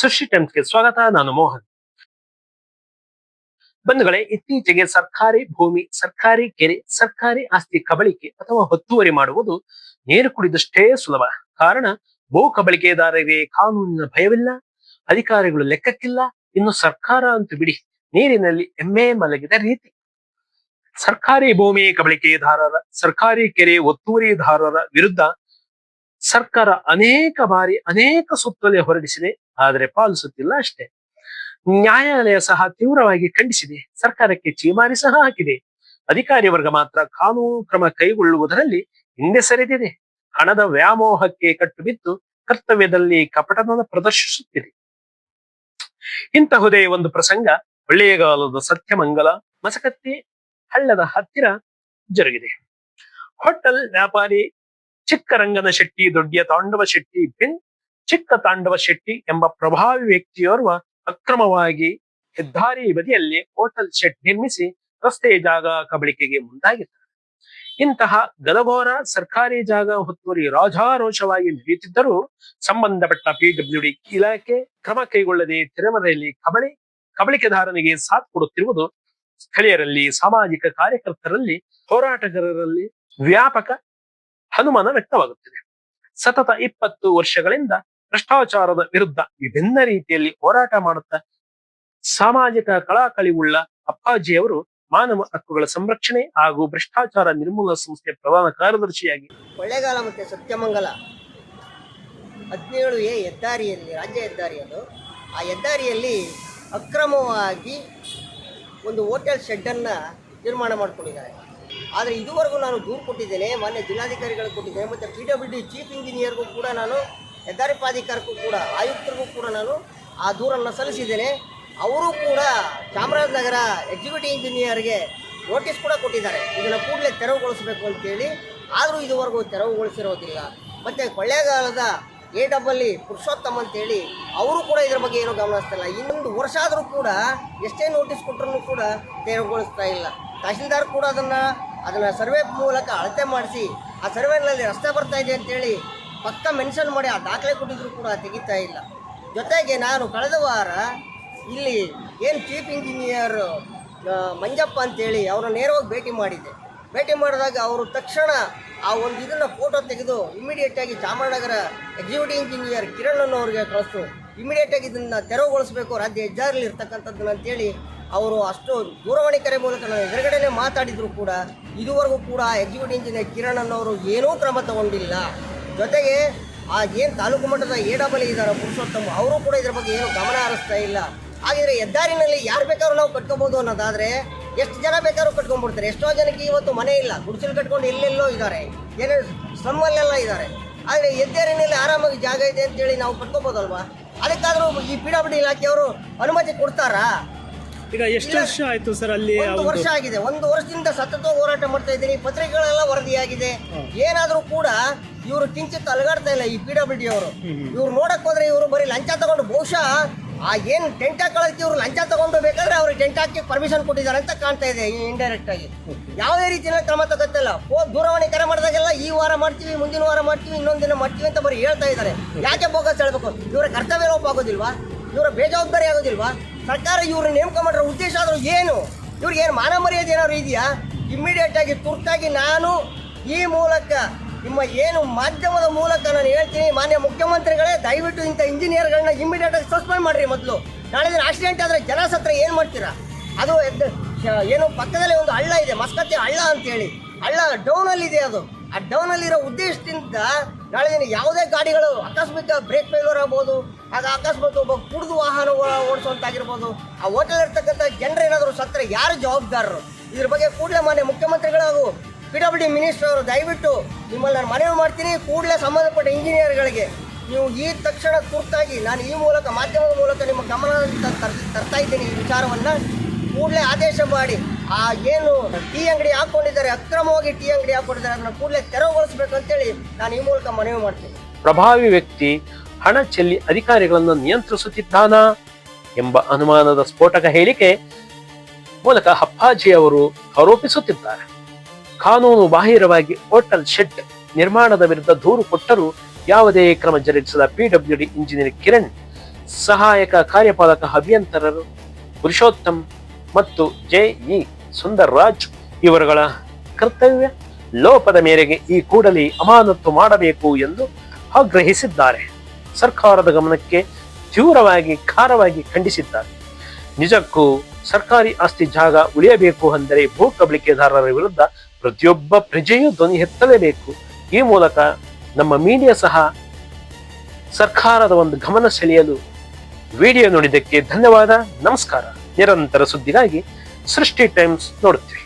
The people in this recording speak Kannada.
ಸೃಷ್ಟಿ ಟೈಮ್ಸ್ಗೆ ಸ್ವಾಗತ, ನಾನು ಮೋಹನ್. ಬಂಧುಗಳೇ, ಇತ್ತೀಚೆಗೆ ಸರ್ಕಾರಿ ಭೂಮಿ, ಸರ್ಕಾರಿ ಕೆರೆ, ಸರ್ಕಾರಿ ಆಸ್ತಿ ಕಬಳಿಕೆ ಅಥವಾ ಒತ್ತುವರಿ ಮಾಡುವುದು ನೀರು ಕುಡಿದಷ್ಟೇ ಸುಲಭ. ಕಾರಣ, ಭೂ ಕಬಳಿಕೆದಾರರಿಗೆ ಕಾನೂನಿನ ಭಯವಿಲ್ಲ, ಅಧಿಕಾರಿಗಳು ಲೆಕ್ಕಕ್ಕಿಲ್ಲ, ಇನ್ನು ಸರ್ಕಾರ ಅಂತೂ ಬಿಡಿ, ನೀರಿನಲ್ಲಿ ಎಮ್ಮೆ ಮಲಗಿದ ರೀತಿ. ಸರ್ಕಾರಿ ಭೂಮಿ ಕಬಳಿಕೆದಾರರ, ಸರ್ಕಾರಿ ಕೆರೆ ಒತ್ತುವರಿದಾರರ ವಿರುದ್ಧ ಸರ್ಕಾರ ಅನೇಕ ಬಾರಿ ಅನೇಕ ಸುತ್ತೋಲೆ ಹೊರಡಿಸಿದೆ. ಆದರೆ ಪಾಲಿಸುತ್ತಿಲ್ಲ ಅಷ್ಟೇ. ನ್ಯಾಯಾಲಯ ಸಹ ತೀವ್ರವಾಗಿ ಖಂಡಿಸಿದೆ. ಸರ್ಕಾರಕ್ಕೆ ಚೀಮಾರಿ ಸಹ ಹಾಕಿದೆ. ಅಧಿಕಾರಿ ವರ್ಗ ಮಾತ್ರ ಕಾನೂನು ಕ್ರಮ ಕೈಗೊಳ್ಳುವುದರಲ್ಲಿ ಹಿಂದೆ ಸರಿದಿದೆ. ಹಣದ ವ್ಯಾಮೋಹಕ್ಕೆ ಕಟ್ಟು ಬಿದ್ದು ಕರ್ತವ್ಯದಲ್ಲಿ ಕಪಟತನ ಪ್ರದರ್ಶಿಸುತ್ತಿದೆ. ಇಂತಹುದೇ ಒಂದು ಪ್ರಸಂಗ ಒಳ್ಳೆಯಗಾಲದ ಸತ್ಯಮಂಗಲ ಮಸಕತ್ತಿ ಹಳ್ಳದ ಹತ್ತಿರ ಜರುಗಿದೆ. ಹೋಟೆಲ್ ವ್ಯಾಪಾರಿ ಚಿಕ್ಕರಂಗನ ಶೆಟ್ಟಿ ದೊಡ್ಡಿಯ ತಾಂಡವ ಶೆಟ್ಟಿ ಬಿನ್ ಚಿಕ್ಕ ತಾಂಡವ ಶೆಟ್ಟಿ ಎಂಬ ಪ್ರಭಾವಿ ವ್ಯಕ್ತಿಯೋರ್ವ ಅಕ್ರಮವಾಗಿ ಹೆದ್ದಾರಿ ಬದಿಯಲ್ಲಿ ಹೋಟೆಲ್ ಶೆಡ್ ನಿರ್ಮಿಸಿ ರಸ್ತೆ ಜಾಗ ಕಬಳಿಕೆಗೆ ಮುಂದಾಗಿದ್ದಾರೆ. ಇಂತಹ ಗದಗೋರ ಸರ್ಕಾರಿ ಜಾಗ ಹೊತ್ತುವರಿ ರಾಜಾರೋಷವಾಗಿ ನಡೆಯುತ್ತಿದ್ದರೂ ಸಂಬಂಧಪಟ್ಟ ಪಿಡಬ್ಲ್ಯೂ ಡಿ ಇಲಾಖೆ ಕ್ರಮ ಕೈಗೊಳ್ಳದೆ ತೆರೆಮರೆಯಲ್ಲಿ ಕಬಳಿ ಕಬಳಿಕೆದಾರನಿಗೆ ಸಾಥ್ ಕೊಡುತ್ತಿರುವುದು ಸ್ಥಳೀಯರಲ್ಲಿ ಸಾಮಾಜಿಕ ಕಾರ್ಯಕರ್ತರಲ್ಲಿ ಹೋರಾಟಗಾರರಲ್ಲಿ ವ್ಯಾಪಕ ಅನುಮಾನ ವ್ಯಕ್ತವಾಗುತ್ತಿದೆ. ಸತತ ಇಪ್ಪತ್ತು ವರ್ಷಗಳಿಂದ ಭ್ರಷ್ಟಾಚಾರದ ವಿರುದ್ಧ ವಿಭಿನ್ನ ರೀತಿಯಲ್ಲಿ ಹೋರಾಟ ಮಾಡುತ್ತಾ ಸಾಮಾಜಿಕ ಕಳಕಳಿವುಳ್ಳ ಅಪ್ಪಾಜಿಯವರು ಮಾನವ ಹಕ್ಕುಗಳ ಸಂರಕ್ಷಣೆ ಹಾಗೂ ಭ್ರಷ್ಟಾಚಾರ ನಿರ್ಮೂಲನಾ ಸಂಸ್ಥೆ ಪ್ರಧಾನ ಕಾರ್ಯದರ್ಶಿಯಾಗಿ ಕೊಳ್ಳೇಗಾಲ ಮತ್ತು ಸತ್ಯಮಂಗಲ ಹದಿನೇಳು ಎ ಹೆದ್ದಾರಿಯಲ್ಲಿ, ರಾಜ್ಯ ಹೆದ್ದಾರಿ ಆ ಹೆದ್ದಾರಿಯಲ್ಲಿ ಅಕ್ರಮವಾಗಿ ಒಂದು ಹೋಟೆಲ್ ಶೆಡ್ಡನ್ನು ನಿರ್ಮಾಣ ಮಾಡಿಕೊಂಡಿದ್ದಾರೆ. ಆದರೆ ಇದುವರೆಗೂ ನಾನು ದೂರು ಕೊಟ್ಟಿದ್ದೇನೆ, ಮಾನ್ಯ ಜಿಲ್ಲಾಧಿಕಾರಿಗಳಿಗೆ ಕೊಟ್ಟಿದ್ದೇನೆ, ಮತ್ತು ಪಿ ಡಬ್ಲ್ಯೂ ಡಿ ಚೀಫ್ ಇಂಜಿನಿಯರ್ಗೂ ಕೂಡ ನಾನು ಹೆದ್ದಾರಿ ಪ್ರಾಧಿಕಾರಕ್ಕೂ ಕೂಡ, ಆಯುಕ್ತರಿಗೂ ಕೂಡ ನಾನು ಆ ದೂರನ್ನು ಸಲ್ಲಿಸಿದ್ದೇನೆ. ಅವರು ಕೂಡ ಚಾಮರಾಜನಗರ ಎಕ್ಸಿಕ್ಯೂಟಿವ್ ಇಂಜಿನಿಯರ್ಗೆ ನೋಟಿಸ್ ಕೂಡ ಕೊಟ್ಟಿದ್ದಾರೆ. ಇದನ್ನು ಕೂಡಲೇ ತೆರವುಗೊಳಿಸಬೇಕು ಅಂತೇಳಿ ಆದರೂ ಇದುವರೆಗೂ ತೆರವುಗೊಳಿಸಿರೋದಿಲ್ಲ. ಮತ್ತು ಕೊಳ್ಳೇಗಾಲದ ಎ ಡಬ್ಬಲ್ಲಿ ಪುರುಷೋತ್ತಮ್ ಅಂತೇಳಿ ಅವರು ಕೂಡ ಇದರ ಬಗ್ಗೆ ಏನೂ ಗಮನಿಸ್ತಿಲ್ಲ ಇನ್ನೊಂದು ವರ್ಷ ಆದರೂ ಕೂಡ ಎಷ್ಟೇ ನೋಟಿಸ್ ಕೊಟ್ಟರು ಕೂಡ ತೆರವುಗೊಳಿಸ್ತಾ ಇಲ್ಲ. ತಹಶೀಲ್ದಾರ್ ಕೂಡ ಅದನ್ನು ಅದನ್ನು ಸರ್ವೆ ಮೂಲಕ ಅಳತೆ ಮಾಡಿಸಿ, ಆ ಸರ್ವೆನಲ್ಲಿ ರಸ್ತೆ ಬರ್ತಾ ಇದೆ ಅಂತೇಳಿ ಪಕ್ಕ ಮೆನ್ಷನ್ ಮಾಡಿ ಆ ದಾಖಲೆ ಕೊಟ್ಟಿದ್ರು ಕೂಡ ತೆಗಿತಾ ಇಲ್ಲ. ಜೊತೆಗೆ ನಾನು ಕಳೆದ ವಾರ ಇಲ್ಲಿ ಏನು ಚೀಫ್ ಇಂಜಿನಿಯರ್ ಮಂಜಪ್ಪ ಅಂತೇಳಿ ಅವ್ರನ್ನ ನೇರವಾಗಿ ಭೇಟಿ ಮಾಡಿದ್ದೆ. ಭೇಟಿ ಮಾಡಿದಾಗ ಅವರು ತಕ್ಷಣ ಆ ಒಂದು ಇದನ್ನು ಫೋಟೋ ತೆಗೆದು ಇಮಿಡಿಯೇಟಾಗಿ ಚಾಮರಾಜನಗರ ಎಕ್ಸಿಕ್ಯೂಟಿವ್ ಇಂಜಿನಿಯರ್ ಕಿರಣ್ ಅನ್ನೋರಿಗೆ ಕಳಿಸ್ತು. ಇಮಿಡಿಯೇಟಾಗಿ ಇದನ್ನು ತೆರವುಗೊಳಿಸಬೇಕು, ರಾಜ್ಯ ಹೆಜ್ಜಾರಲ್ಲಿ ಇರ್ತಕ್ಕಂಥದ್ದನ್ನ ಅಂತೇಳಿ ಅವರು ಅಷ್ಟು ದೂರವಾಣಿ ಕರೆ ಮೂಲಕ ನಾನು ಎದುರುಗಡೆನೇ ಮಾತಾಡಿದ್ರು ಕೂಡ. ಇದುವರೆಗೂ ಕೂಡ ಎಕ್ಸಿಕ್ಯೂಟಿವ್ ಇಂಜಿನಿಯರ್ ಕಿರಣ್ ಅನ್ನೋರು ಏನೂ ಕ್ರಮ ತಗೊಂಡಿಲ್ಲ. ಜೊತೆಗೆ ಆ ಏನು ತಾಲೂಕು ಮಟ್ಟದ ಎ ಡಬಲ್ ಇದ್ದಾರೆ ಪುರುಷೋತ್ತಮ, ಅವರು ಕೂಡ ಇದ್ರ ಬಗ್ಗೆ ಏನು ಗಮನ ಹರಿಸ್ತಾ ಇಲ್ಲ. ಹಾಗಿದ್ರೆ ಹೆದ್ದಾರಿನಲ್ಲಿ ಯಾರು ಬೇಕಾದ್ರೂ ನಾವು ಕಟ್ಕೋಬೋದು ಅನ್ನೋದಾದ್ರೆ ಎಷ್ಟು ಜನ ಬೇಕಾದ್ರೂ ಕಟ್ಕೊಂಡ್ಬಿಡ್ತಾರೆ. ಎಷ್ಟೋ ಜನಕ್ಕೆ ಇವತ್ತು ಮನೆ ಇಲ್ಲ, ಗುಡಿಸಲು ಕಟ್ಕೊಂಡು ಎಲ್ಲೆಲ್ಲೋ ಇದ್ದಾರೆ ಏನೇ ಸ್ಲಮ್ಮಲ್ಲೆಲ್ಲ ಇದ್ದಾರೆ ಆದರೆ ಹೆದ್ದಾರಿನಲ್ಲಿ ಆರಾಮಾಗಿ ಜಾಗ ಇದೆ ಅಂತೇಳಿ ನಾವು ಕಟ್ಕೋಬೋದಲ್ವಾ? ಅದಕ್ಕಾದರೂ ಈ ಪಿ ಡಬ್ಲ್ಯೂ ಇಲಾಖೆಯವರು ಅನುಮತಿ ಕೊಡ್ತಾರಾ? ಈಗ ಎಷ್ಟು ವರ್ಷ ಆಯ್ತು ಸರ್ ಅಲ್ಲಿ ಒಂದು ವರ್ಷ ಆಗಿದೆ. ಒಂದು ವರ್ಷದಿಂದ ಸತತ ಹೋರಾಟ ಮಾಡ್ತಾ ಇದ್ದೀನಿ. ಪತ್ರಿಕೆಗಳೆಲ್ಲ ವರದಿಯಾಗಿದೆ. ಏನಾದರೂ ಕೂಡ ಇವರು ಕಿಂಚಿತ್ ಅಲಗಾಡ್ತಾ ಇಲ್ಲ ಈ ಪಿ ಡಬ್ಲ್ಯೂ ಡಿ ಅವರು. ಇವ್ರು ನೋಡಕ್ ಹೋದ್ರೆ ಇವರು ಬರೀ ಲಂಚ ತಗೊಂಡು ಬಹುಶಃ ಆ ಏನ್ ಟೆಂಟ್ ಹಾಕೊಳ್ಳಕ್ಕೆ ಇವರು ಲಂಚ ತಗೊಂಡು ಬೇಕಾದ್ರೆ ಅವ್ರಿಗೆ ಟೆಂಟ್ ಹಾಕಿ ಪರ್ಮಿಷನ್ ಕೊಟ್ಟಿದ್ದಾರೆ ಅಂತ ಕಾಣ್ತಾ ಇದೆ ಇಂಡೈರೆಕ್ಟ್ ಆಗಿ. ಯಾವುದೇ ರೀತಿಯಲ್ಲಿ ಕ್ರಮ ತಗೋತಿಲ್ಲ. ದೂರವಾಣಿ ಕರೆ ಮಾಡಿದಾಗೆಲ್ಲ ಈ ವಾರ ಮಾಡ್ತೀವಿ ಮುಂದಿನ ವಾರ ಮಾಡ್ತೀವಿ ಇನ್ನೊಂದಿನ ದಿನ ಮಾಡ್ತೀವಿ ಅಂತ ಬರೀ ಹೇಳ್ತಾ ಇದ್ದಾರೆ. ಯಾಕೆ ಬೋಗಸ್ ಹೇಳ್ಬೇಕು? ಇವರ ಕರ್ತವ್ಯ ಲೋಪ ಆಗೋದಿಲ್ವಾ? ಇವರ ಬೇಜವಾಬ್ದಾರಿ ಆಗೋದಿಲ್ವಾ? ಸರ್ಕಾರ ಇವ್ರನ್ನ ನೇಮಕ ಮಾಡಿರೋ ಉದ್ದೇಶ ಆದರೂ ಏನು? ಇವ್ರಿಗೆ ಏನು ಮಾನ ಮರ್ಯಾದೆ ಏನಾದ್ರು ಇದೆಯಾ? ಇಮ್ಮಿಡಿಯೇಟ್ ಆಗಿ, ತುರ್ತಾಗಿ ನಾನು ಈ ಮೂಲಕ, ನಿಮ್ಮ ಏನು ಮಾಧ್ಯಮದ ಮೂಲಕ ನಾನು ಹೇಳ್ತೀನಿ, ಮಾನ್ಯ ಮುಖ್ಯಮಂತ್ರಿಗಳೇ, ದಯವಿಟ್ಟು ಇಂಥ ಇಂಜಿನಿಯರ್ಗಳನ್ನ ಇಮ್ಮಿಡಿಯೇಟ್ ಆಗಿ ಸಸ್ಪೆಂಡ್ ಮಾಡ್ರಿ ಮೊದಲು. ನಾಳೆ ದಿನ ಆಕ್ಸಿಡೆಂಟ್ ಆದರೆ ಜನ ಸತ್ರ ಏನು ಮಾಡ್ತೀರಾ? ಅದು ಏನು ಪಕ್ಕದಲ್ಲಿ ಒಂದು ಹಳ್ಳ ಇದೆ ಮಸ್ಕತ್ತಿ ಹಳ್ಳ ಅಂತೇಳಿ. ಹಳ್ಳ ಡೌನಲ್ಲಿದೆ ಅದು. ಆ ಡೌನಲ್ಲಿರೋ ಉದ್ದೇಶದಿಂದ ನಾಳೆ ದಿನ ಯಾವುದೇ ಗಾಡಿಗಳು ಆಕಸ್ಮಿಕ ಬ್ರೇಕ್ ಫೇಲ್ಯೂರ್ ಆಗ್ಬೋದು ಆಗ ಅಕಸ್ಮಾತ್ ಒಬ್ಬ ಕುಡಿದು ವಾಹನ ಓಡಿಸುವಂತಾಗಿರ್ಬೋದು, ಆ ಹೋಟೆಲ್ ಇರ್ತಕ್ಕಂಥ ಜನರು ಏನಾದರೂ ಸತ್ತರೆ ಯಾರು ಜವಾಬ್ದಾರರು? ಇದ್ರ ಬಗ್ಗೆ ಕೂಡಲೇ ಮಾನ್ಯ ಮುಖ್ಯಮಂತ್ರಿಗಳು ಹಾಗೂ ಪಿ ಡಬ್ಲ್ಯೂ ಡಿ ಮಿನಿಸ್ಟರ್ ಅವರು ದಯವಿಟ್ಟು ನಿಮ್ಮಲ್ಲಿ ನಾನು ಮನವಿ ಮಾಡ್ತೀನಿ, ಕೂಡಲೇ ಸಂಬಂಧಪಟ್ಟ ಇಂಜಿನಿಯರ್ಗಳಿಗೆ ನೀವು ಈ ತಕ್ಷಣ ತುರ್ತಾಗಿ ನಾನು ಈ ಮೂಲಕ ಮಾಧ್ಯಮದ ಮೂಲಕ ನಿಮ್ಮ ಗಮನ ತರ್ತಾ ಇದ್ದೀನಿ ಈ ವಿಚಾರವನ್ನು. ಕೂಡಲೇ ಆದೇಶ ಮಾಡಿ, ಆ ಏನು ಟೀ ಅಂಗಡಿ ಹಾಕೊಂಡಿದ್ದಾರೆ, ಅಕ್ರಮವಾಗಿ ಟೀ ಅಂಗಡಿ ಹಾಕೊಂಡಿದ್ದಾರೆ, ಅದನ್ನು ಕೂಡಲೇ ತೆರವುಗೊಳಿಸಬೇಕು ಅಂತೇಳಿ ನಾನು ಈ ಮೂಲಕ ಮನವಿ ಮಾಡ್ತೀನಿ. ಪ್ರಭಾವಿ ವ್ಯಕ್ತಿ ಹಣ ಚೆಲ್ಲಿ ಅಧಿಕಾರಿಗಳನ್ನು ನಿಯಂತ್ರಿಸುತ್ತಿದ್ದಾನಾ ಎಂಬ ಅನುಮಾನದ ಸ್ಫೋಟಕ ಹೇಳಿಕೆ ಮೂಲಕ ಅಪ್ಪಾಜಿ ಅವರು ಆರೋಪಿಸುತ್ತಿದ್ದಾರೆ. ಕಾನೂನು ಬಾಹಿರವಾಗಿ ಹೋಟೆಲ್ ಶೆಡ್ ನಿರ್ಮಾಣದ ವಿರುದ್ಧ ದೂರು ಕೊಟ್ಟರೂ ಯಾವುದೇ ಕ್ರಮ ಜರುಗಿಸದ ಪಿಡಬ್ಲ್ಯೂಡಿ ಇಂಜಿನಿಯರ್ ಕಿರಣ್, ಸಹಾಯಕ ಕಾರ್ಯಪಾಲಕ ಅಭಿಯಂತರರು ಪುರುಷೋತ್ತಮ್ ಮತ್ತು ಜೆ ಇ ಸುಂದರ್ ರಾಜ್ ಇವರುಗಳ ಕರ್ತವ್ಯ ಲೋಪದ ಮೇರೆಗೆ ಈ ಕೂಡಲೇ ಅಮಾನತು ಮಾಡಬೇಕು ಎಂದು ಆಗ್ರಹಿಸಿದ್ದಾರೆ. ಸರ್ಕಾರದ ಗಮನಕ್ಕೆ ತೀವ್ರವಾಗಿ, ಖಾರವಾಗಿ ಖಂಡಿಸಿದ್ದಾರೆ. ನಿಜಕ್ಕೂ ಸರ್ಕಾರಿ ಆಸ್ತಿ ಜಾಗ ಉಳಿಯಬೇಕು ಅಂದರೆ ಭೂ ಕಬಳಿಕೆದಾರರ ವಿರುದ್ಧ ಪ್ರತಿಯೊಬ್ಬ ಪ್ರಜೆಯೂ ಧ್ವನಿ ಎತ್ತಲೇಬೇಕು. ಈ ಮೂಲಕ ನಮ್ಮ ಮೀಡಿಯಾ ಸಹ ಸರ್ಕಾರದ ಒಂದು ಗಮನ ಸೆಳೆಯಲು ವಿಡಿಯೋ ನೋಡಿದ್ದಕ್ಕೆ ಧನ್ಯವಾದ. ನಮಸ್ಕಾರ. ನಿರಂತರ ಸುದ್ದಿಗಾಗಿ ಸೃಷ್ಟಿ ಟೈಮ್ಸ್ ನೋಡುತ್ತೀವಿ